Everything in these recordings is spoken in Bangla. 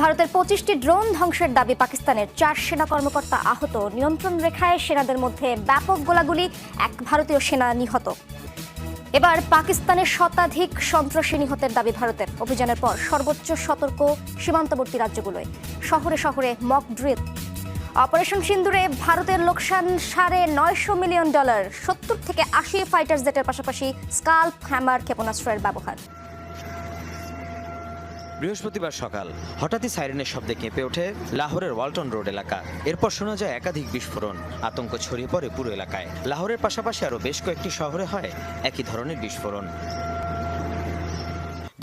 ভারতের পঁচিশটি ড্রোন ধ্বংসের দাবি পাকিস্তানের। চার সেনা কর্মকর্তা আহত। নিয়ন্ত্রণ রেখায় সেনাদের মধ্যে ব্যাপক গোলাগুলি, এক ভারতীয় সেনা নিহত। এবার পাকিস্তানের শতাধিক সন্ত্রাসী নিহতের দাবি ভারতের। অভিযানের পর সর্বোচ্চ সতর্ক সীমান্তবর্তী রাজ্যগুলোয়। শহরে শহরে মক ড্রিল অপারেশন সিন্দুরে ভারতের লোকসান সাড়ে নয়শো মিলিয়ন ডলার। সত্তর থেকে আশি ফাইটার জেটের পাশাপাশি স্কাল্প হ্যামার ক্ষেপণাস্ত্রের ব্যবহার। বৃহস্পতিবার সকাল হঠাৎই সাইরেনের শব্দে কেঁপে ওঠে লাহোরের ওয়ালটন রোড এলাকা। এরপর শোনা যায় একাধিক বিস্ফোরণ, আতঙ্ক ছড়িয়ে পড়ে পুরো এলাকায়। লাহোরের পাশাপাশি আরও বেশ কয়েকটি শহরে হয় একই ধরনের বিস্ফোরণ।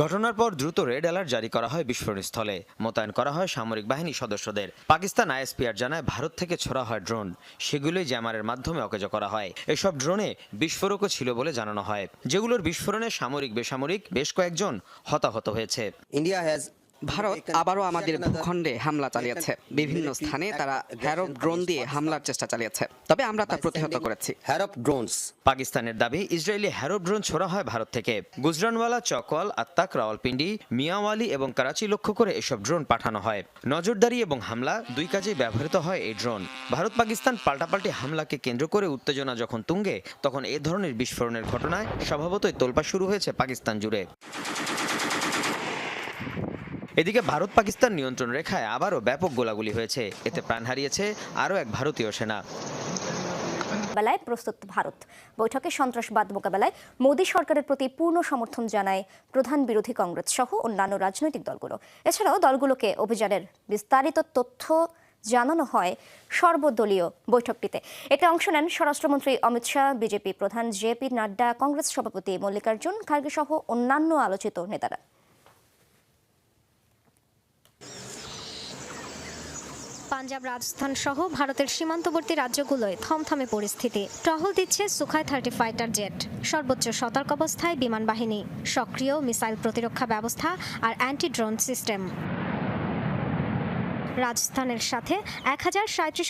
ঘটনার পর দ্রুত রেড অ্যালার্ট জারি করা হয় বিস্ফোরণ স্থলে মোতায়েন করা হয় সামরিক বাহিনী সদস্যদের। পাকিস্তান আইএসপিআর জানায়, ভারত থেকে ছোড়া হয় ড্রোন। সেগুলোই জ্যামারের মাধ্যমে অকেজ করা হয়। এসব ড্রোনে বিস্ফোরকও ছিল বলে জানানো হয়। যেগুলোর বিস্ফোরণে সামরিক বেসামরিক বেশ কয়েকজন হতাহত হয়েছে। ইন্ডিয়া has ভারত আবারও আমাদের ভূখণ্ডে হামলা চালিয়েছে। বিভিন্ন স্থানে তারা হ্যারো ড্রোন দিয়ে হামলার চেষ্টা চালিয়েছে। তবে আমরা তা প্রতিহত করেছি। Harop drones. পাকিস্তানের দাবি ইসরায়েলি হ্যারো ড্রোন ছোড়া হয় ভারত থেকে। গুজরানওয়ালা চকওয়াল আত্তাক রাওয়ালপিন্ডি মিয়াওয়ালি এবং করাচি লক্ষ্য করে এসব ড্রোন পাঠানো হয়। নজরদারি এবং হামলা দুই কাজেই ব্যবহৃত হয় এই ড্রোন। ভারত পাকিস্তান পাল্টাপাল্টি হামলাকে কেন্দ্র করে উত্তেজনা যখন তুঙ্গে তখন এ ধরনের বিস্ফোরণের ঘটনায় স্বভাবতই তোলপা শুরু হয়েছে পাকিস্তান জুড়ে। এদিকে ভারত পাকিস্তান নিয়ন্ত্রণ রেখায় আবারও ব্যাপক গোলাগুলি হয়েছে। এতে প্রাণ হারিয়েছে আরও এক ভারতীয় সেনা। মোকাবেলায় প্রস্তুত ভারত। বৈঠকে সন্ত্রাসবাদ মোকাবেলায় মোদী সরকারের প্রতি পূর্ণ সমর্থন জানায় প্রধান বিরোধী কংগ্রেস সহ অন্যান্য রাজনৈতিক দলগুলো। এছাড়াও দলগুলোকে অভিযানের বিস্তারিত তথ্য জানানো হয় সর্বদলীয় বৈঠকটিতে। এতে অংশ নেন স্বরাষ্ট্রমন্ত্রী অমিত শাহ, বিজেপি প্রধান জেপি নাড্ডা, কংগ্রেস সভাপতি মল্লিকার্জুন খার্গে সহ অন্যান্য আলোচিত নেতারা। পাঞ্জাব রাজস্থান সহ ভারতের সীমান্তবর্তী রাজ্যগুলোয় থমথমে পরিস্থিতি। টহল দিচ্ছে সুখাই থার্টি ফাইটার জেট। সর্বোচ্চ সতর্ক অবস্থায় বিমান বাহিনী। সক্রিয় মিসাইল প্রতিরক্ষা ব্যবস্থা আর অ্যান্টি ড্রোন সিস্টেম। রাজস্থানের সাথে এক হাজার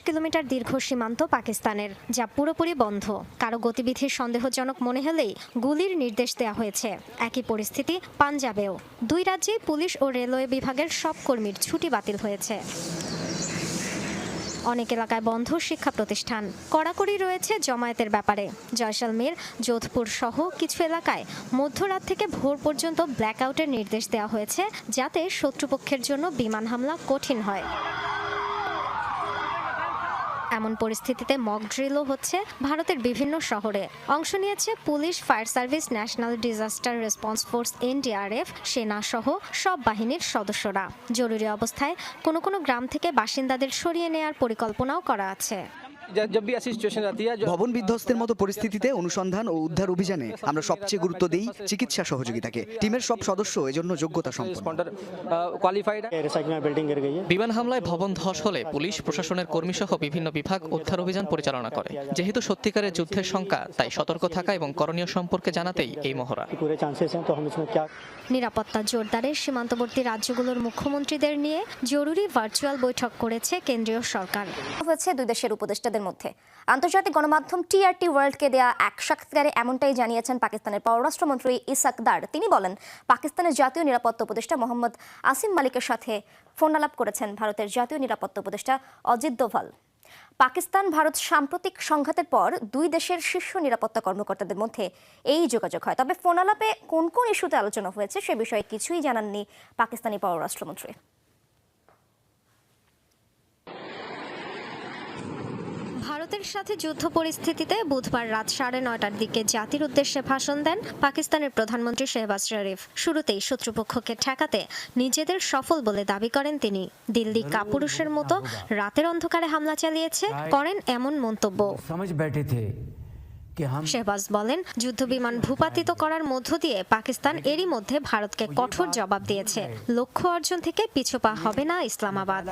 কিলোমিটার দীর্ঘ সীমান্ত পাকিস্তানের, যা পুরোপুরি বন্ধ। কারও গতিবিধির সন্দেহজনক মনে হলেই গুলির নির্দেশ দেওয়া হয়েছে। একই পরিস্থিতি পাঞ্জাবেও। দুই রাজ্যে পুলিশ ও রেলওয়ে বিভাগের সব কর্মীর ছুটি বাতিল হয়েছে। অনেক এলাকায় বন্ধ শিক্ষা প্রতিষ্ঠান। কড়াকড়ি রয়েছে জমায়েতের ব্যাপারে। জয়সালমের যোধপুর সহ কিছু এলাকায় মধ্যরাত থেকে ভোর পর্যন্ত ব্ল্যাকআউটের নির্দেশ দেওয়া হয়েছে, যাতে শত্রুপক্ষের জন্য বিমান হামলা কঠিন হয়। এমন পরিস্থিতিতে মক ড্রিলও হচ্ছে ভারতের বিভিন্ন শহরে। অংশ নিয়েছে police fire service national disaster response force NDRF, সেনা সহ সব বাহিনীর সদস্যরা। জরুরি অবস্থায় কোনো কোনো গ্রাম থেকে বাসিন্দাদের সরিয়ে নেওয়ার পরিকল্পনাও করা আছে। जब जब भी ऐसी सिचुएशन आती है जो ভবন বিধ্বস্তের মতো পরিস্থিতিতে অনুসন্ধান ও উদ্ধার অভিযানে আমরা সবচেয়ে গুরুত্ব দিই চিকিৎসা সহযোগিতাকে টিমের সব সদস্য এজন্য যোগ্যতা সম্পন্ন रिस्पॉन्डर क्वालिफाइड है साइकिल में बिल्डिंग गिर गई है বিমান হামলায় ভবন ধস হলে পুলিশ প্রশাসনের কর্মীসহ বিভিন্ন বিভাগ উদ্ধার অভিযান পরিচালনা করে যেহেতু সত্যিকারের যুদ্ধের সংখ্যা তাই সতর্ক থাকা এবং করণীয় সম্পর্কে জানাতেই এই মহড়া पूरे चांसेस हैं तो हम इसमें क्या নিরাপত্তা জোরদারে সীমান্তবর্তী রাজ্যগুলোর মুখ্যমন্ত্রীদের নিয়ে জরুরি ভার্চুয়াল বৈঠক করেছে কেন্দ্রীয় সরকার হয়েছে দুই দেশের উপদেষ্টাদের মধ্যে। আন্তর্জাতিক গণমাধ্যম টিআরটি ওয়ার্ল্ডকে দেয়া এক সাক্ষাৎকারে এমনটাই জানিয়েছেন পাকিস্তানের পররাষ্ট্রমন্ত্রী ইসাক দার। তিনি বলেন, পাকিস্তানের জাতীয় নিরাপত্তা উপদেষ্টা মোহাম্মদ আসিম মালিকের সাথে ফোন আলাপ করেছেন ভারতের জাতীয় নিরাপত্তা উপদেষ্টা অজিত দোভাল। পাকিস্তান ভারত সাম্প্রতিক সংঘাতের পর দুই দেশের শীর্ষ নিরাপত্তা কর্মকর্তাদের মধ্যে এই যোগাযোগ হয়। তবে ফোন আলাপে কোন কোন ইস্যুতে আলোচনা হয়েছে সে বিষয়ে কিছুই জানাননি পাকিস্তানি পররাষ্ট্রমন্ত্রী। ভারতের সাথে যুদ্ধ পরিস্থিতিতে বুধবার রাত সাড়ে নয়টার দিকে জাতির উদ্দেশ্যে ভাষণ দেন পাকিস্তানের প্রধানমন্ত্রী শেহবাজ শরীফ। শুরুতেই শত্রুপক্ষকে ঠেকাতে নিজেদের সফল বলে দাবি করেন তিনি। দিল্লি কাপুরুষের মতো রাতের অন্ধকারে হামলা চালিয়েছে, করেন এমন মন্তব্য। শেহবাজ বলেন যুদ্ধ বিমান ভূপাতিত করার মধ্য দিয়ে পাকিস্তান এরই মধ্যে ভারতকে কঠোর জবাব দিয়েছে। লক্ষ্য অর্জন থেকে পিছপা হবে না ইসলামাবাদ।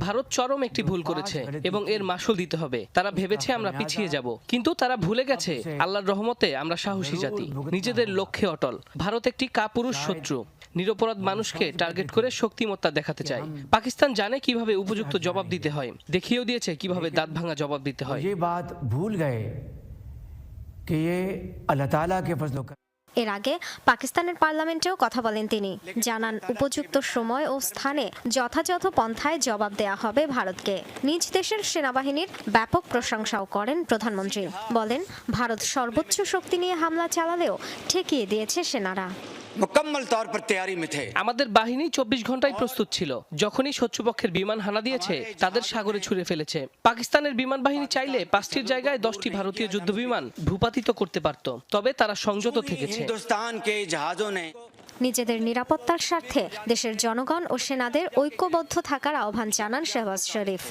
ভারত চরম একটি ভুল করেছে এবং এর মাসুল দিতে হবে। তারা ভেবেছে আমরা পিছিয়ে যাব। কিন্তু তারা ভুলে গেছে। আল্লাহর রহমতে আমরা সাহসী জাতি। নিজেদের লক্ষ্যে অটল। ভারত একটি কাপুরুষ শত্রু। নিরপরাধ মানুষকে টার্গেট করে শক্তিমত্তা দেখাতে চায়। পাকিস্তান জানে কীভাবে উপযুক্ত জবাব দিতে হয়। দেখিয়েও দিয়েছে কীভাবে দাঁত ভাঙা জবাব দিতে হয়। ভুল গয়ে কে আল্লাহ তাআলা কে ফজল এর আগে পাকিস্তানের পার্লামেন্টেও কথা বলেন তিনি। জানান উপযুক্ত সময় ও স্থানে যথাযথ পন্থায় জবাব দেয়া হবে ভারতকে। নিজ দেশের সেনাবাহিনীর ব্যাপক প্রশংসাও করেন প্রধানমন্ত্রী। বলেন ভারত সর্বোচ্চ শক্তি নিয়ে হামলা চালালেও ঠেকিয়ে দিয়েছে সেনারা। मुकम्मल तौर पर तैयारी में थे আমাদের বাহিনী চব্বিশ ঘন্টায় প্রস্তুত ছিল যখনই শত্রুপক্ষের বিমান হানা দিয়েছে তাদের সাগরে ছুড়ে ফেলেছে পাকিস্তানের বিমান বাহিনী চাইলে পাঁচটির জায়গায় দশটি ভারতীয় যুদ্ধ বিমান ভূপাতিত করতে পারত তবে তারা সংযত থেকেছে हिंदुस्तान के जहाजों ने নিজেদের নিরাপত্তার স্বার্থে দেশের জনগণ ও সেনাদের ঐক্যবদ্ধ থাকার আহ্বান জানান শেহবাজ শরীফ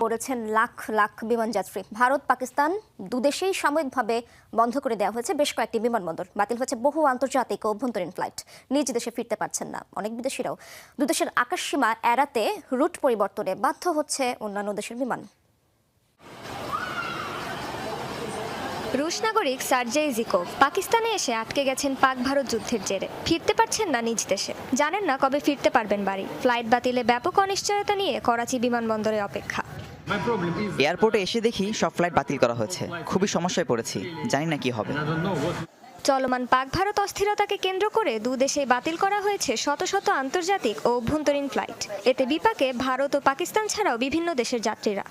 পড়েছেন লাখ লাখ বিমান যাত্রী। ভারত, পাকিস্তান দুদেশেই সাময়িকভাবে বন্ধ করে দেওয়া হয়েছে বেশ কয়েকটি বিমানবন্দর। বাতিল হয়েছে বহু আন্তর্জাতিক অভ্যন্তরীণ ফ্লাইট। নিজ দেশে ফিরতে পারছেন না অনেক বিদেশিরাও। দুদেশের আকাশসীমা এড়াতে রুট পরিবর্তনে বাধ্য হচ্ছে অন্যান্য দেশের বিমান। রুশ নাগরিক সার্জেই জিকোভ পাকিস্তানে এসে আটকে গেছেন পাক ভারত যুদ্ধের জেরে। ফিরতে পারছেন না নিজ দেশে। জানেন না কবে ফিরতে পারবেন বাড়ি। ফ্লাইট বাতিলে ব্যাপক অনিশ্চয়তা নিয়ে করাচি বিমানবন্দরে অপেক্ষা। এয়ারপোর্টে এসে দেখি সব ফ্লাইট বাতিল করা হয়েছে। খুবই সমস্যায় পড়েছি। জানি না কি হবে। চলমান পাক ভারত অস্থিরতাকে কেন্দ্র করে দু দেশে বাতিল করা হয়েছে শত শত আন্তর্জাতিক ও অভ্যন্তরীণ ফ্লাইট। এতে বিপাকে ভারত ও পাকিস্তান ছাড়াও বিভিন্ন দেশের যাত্রীরা।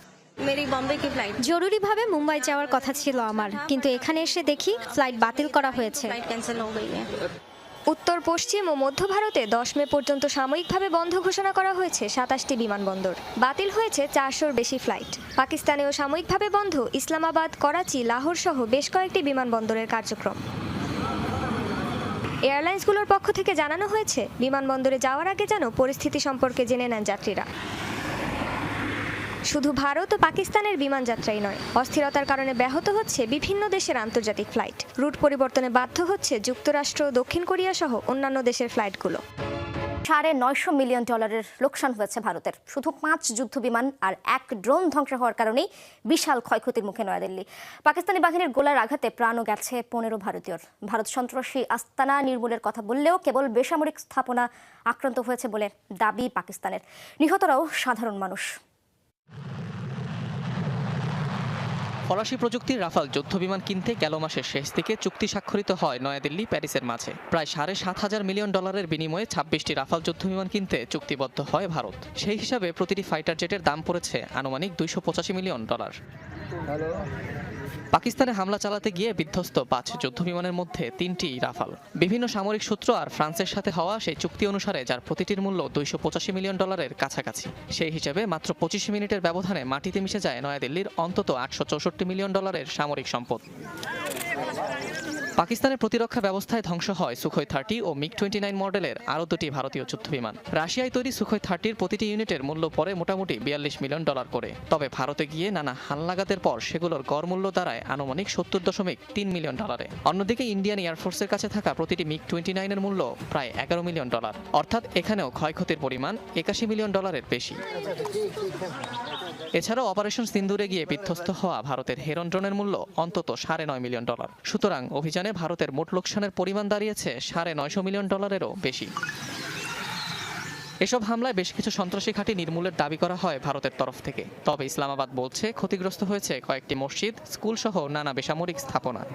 জরুরিভাবে মুম্বাই যাওয়ার কথা ছিল আমার কিন্তু এখানে এসে দেখি ফ্লাইট বাতিল করা হয়েছে। উত্তর পশ্চিম ও মধ্য ভারতে দশ মে পর্যন্ত সাময়িকভাবে বন্ধ ঘোষণা করা হয়েছে সাতাশটি বিমানবন্দর। বাতিল হয়েছে চারশোর বেশি ফ্লাইট পাকিস্তানেও সাময়িকভাবে বন্ধ ইসলামাবাদ করাচি লাহোর সহ বেশ কয়েকটি বিমানবন্দরের কার্যক্রম। এয়ারলাইন্সগুলোর পক্ষ থেকে জানানো হয়েছে বিমানবন্দরে যাওয়ার আগে যেন পরিস্থিতি সম্পর্কে জেনে নেন যাত্রীরা। শুধু ভারত ও পাকিস্তানের বিমান যাত্রাই নয়, অস্থিরতার কারণে ব্যাহত হচ্ছে বিভিন্ন দেশের আন্তর্জাতিক ফ্লাইট। রুট পরিবর্তনে বাধ্য হচ্ছে যুক্তরাষ্ট্র, দক্ষিণ কোরিয়া সহ অন্যান্য দেশের ফ্লাইটগুলো। সাড়ে নয়শো মিলিয়ন ডলারের লোকসান হয়েছে ভারতের। শুধু পাঁচ যুদ্ধ বিমান আর এক ড্রোন ধ্বংস হওয়ার কারণেই বিশাল ক্ষয়ক্ষতির মুখে নয়াদিল্লি। পাকিস্তানি বাহিনীর গোলার আঘাতে প্রাণও গেছে পনেরো ভারতীয়র। ভারত সন্ত্রাসী আস্তানা নির্মূলের কথা বললেও কেবল বেসামরিক স্থাপনা আক্রান্ত হয়েছে বলে দাবি পাকিস্তানের। নিহতরাও সাধারণ মানুষ। ফরাসি প্রযুক্তির রাফাল যুদ্ধবিমান কিনতে গেল মাসের শেষ দিকে চুক্তি স্বাক্ষরিত হয় নয়াদিল্লি, প্যারিসের মাঝে। প্রায় সাড়ে সাত হাজার মিলিয়ন ডলারের বিনিময়ে ছাব্বিশটি রাফাল যুদ্ধবিমান কিনতে চুক্তিবদ্ধ হয় ভারত। সেই হিসাবে প্রতিটি ফাইটার জেটের দাম পড়েছে আনুমানিক দুইশো পঁচাশি মিলিয়ন ডলার। পাকিস্তানে হামলা চালাতে গিয়ে বিধ্বস্ত পাঁচ যুদ্ধ বিমানের মধ্যে তিনটি রাফাল। বিভিন্ন সামরিক সূত্র আর ফ্রান্সের সাথে হওয়া সেই চুক্তি অনুসারে যার প্রতিটির মূল্য দুইশো পঁচাশি মিলিয়ন ডলারের কাছাকাছি। সেই হিসেবে মাত্র পঁচিশ মিনিটের ব্যবধানে মাটিতে মিশে যায় নয়াদিল্লির অন্তত আটশো চৌষট্টি মিলিয়ন ডলারের সামরিক সম্পদ। পাকিস্তানের প্রতিরক্ষা ব্যবস্থায় ধ্বংস হয় সুখই থার্টি ও মিগ টোয়েন্টি নাইন মডেলের আরও দুটি ভারতীয় যুদ্ধবিমান। রাশিয়ায় তৈরি সুখই থার্টির প্রতিটি ইউনিটের মূল্য পড়ে মোটামুটি বিয়াল্লিশ মিলিয়ন ডলার করে। তবে ভারতে গিয়ে নানা হালনাগাদের পর সেগুলোর গড় মূল্য দাঁড়ায় আনুমানিক সত্তর দশমিক তিন মিলিয়ন ডলারে। অন্যদিকে ইন্ডিয়ান এয়ারফোর্সের কাছে থাকা প্রতিটি মিগ টোয়েন্টি নাইনের মূল্য প্রায় এগারো মিলিয়ন ডলার। অর্থাৎ এখানেও ক্ষয়ক্ষতির পরিমাণ একাশি মিলিয়ন ডলারের বেশি। এছাড়াও অপারেশন সিন্দুরে গিয়ে বিধ্বস্ত হওয়া ভারতের হেরন ড্রোনের মূল্য অন্তত সাড়ে নয় মিলিয়ন ডলার। সুতরাং অভিযানে ভারতের মোট লোকসানের পরিমাণ দাঁড়িয়েছে সাড়ে নয়শো মিলিয়ন ডলারেরও বেশি। এসব হামলায় বেশ কিছু সন্ত্রাসী ঘাঁটি নির্মূলের দাবি করা হয় ভারতের তরফ থেকে। তবে ইসলামাবাদ বলছে, ক্ষতিগ্রস্ত হয়েছে কয়েকটি মসজিদ, স্কুলসহ নানা বেসামরিক স্থাপনা।